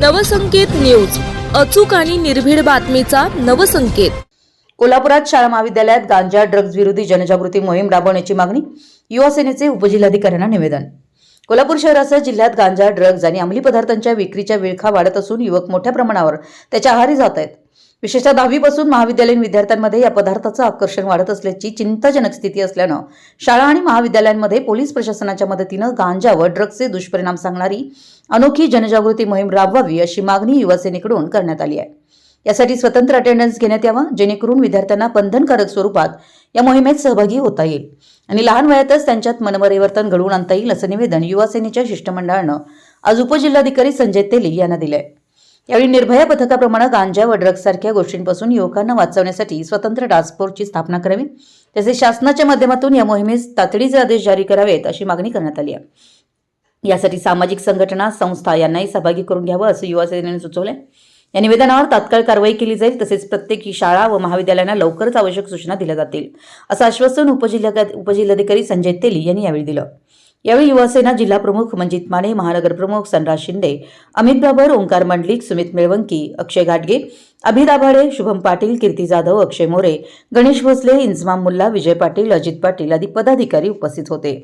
Navsanket news अचूक आणि निर्भीड बातमीचा नवसंकेत. कोल्हापुरात शाळा महाविद्यालयात गांजा ड्रग्ज विरोधी जनजागृती मोहीम राबवण्याची मागणी युवा सेनेचे उपजिल्हाधिकाऱ्यांना निवेदन. कोल्हापूर शहरासह जिल्ह्यात गांजा ड्रग्ज आणि अंमली पदार्थांच्या विक्रीच्या विळखा वाढत असून युवक मोठ्या प्रमाणावर त्याच्या आहारी जात आहेत. विशेषतः दहावीपासून महाविद्यालयीन विद्यार्थ्यांमध्ये या पदार्थाचं आकर्षण वाढत असल्याची चिंताजनक स्थिती असल्यानं शाळा आणि महाविद्यालयांमध्ये पोलीस प्रशासनाच्या मदतीनं गांजा व ड्रग्सचे दुष्परिणाम सांगणारी अनोखी जनजागृती मोहीम राबवावी अशी मागणी युवासेनेकडून करण्यात आली आहे. यासाठी स्वतंत्र अटेंडन्स घेण्यात यावा जेणेकरून विद्यार्थ्यांना बंधनकारक स्वरूपात या मोहिमेत सहभागी होता येईल. आणि लहान वयातच त्यांच्यात मनपरिवर्तन घडवून आणता येईल असं निवेदन युवासेनेच्या शिष्टमंडळानं आज उपजिल्हाधिकारी संजय तेली यांना दिलंय. यावेळी निर्भया पथकाप्रमाणे गांजा व ड्रग्ज सारख्या गोष्टींपासून युवकांना वाचवण्यासाठी स्वतंत्र टास्क फोर्सची स्थापना करावी. तसेच शासनाच्या माध्यमातून या मोहिमेस तातडीचे आदेश जारी करावेत अशी मागणी करण्यात आली आहे. यासाठी सामाजिक संघटना संस्था यांनाही सहभागी करून घ्यावं असं युवा सेनेने सुचवलं या निवेदनावर तात्काळ कारवाई केली जाईल तसेच प्रत्येक शाळा व महाविद्यालयांना लवकरच आवश्यक सूचना दिल्या जातील असं आश्वासन उपजिल्हा उपजिल्हाधिकारी संजय तेली यांनी यावेळी दिलं. यावेळी युवासेना जिल्हा प्रमुख मंजित माने महानगरप्रमुख संराज सनराज शिंदे अमित बाबर ओंकार मंडलिक सुमित मेळवंकी अक्षय घाटगे अभिदाभाडे शुभम पाटील कीर्ती जाधव अक्षय मोरे गणेश भोसले इंजमाम मुल्ला विजय पाटील अजित पाटील आदी पदाधिकारी उपस्थित होते.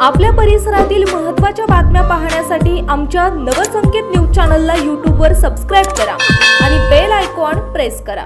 आपल्या परिसरातील महत्त्वाच्या बातम्या पाहण्यासाठी आमच्या नवसंकेत न्यूज चॅनलला यूट्यूबवर सबस्क्राईब करा आणि बेल आयकॉन प्रेस करा.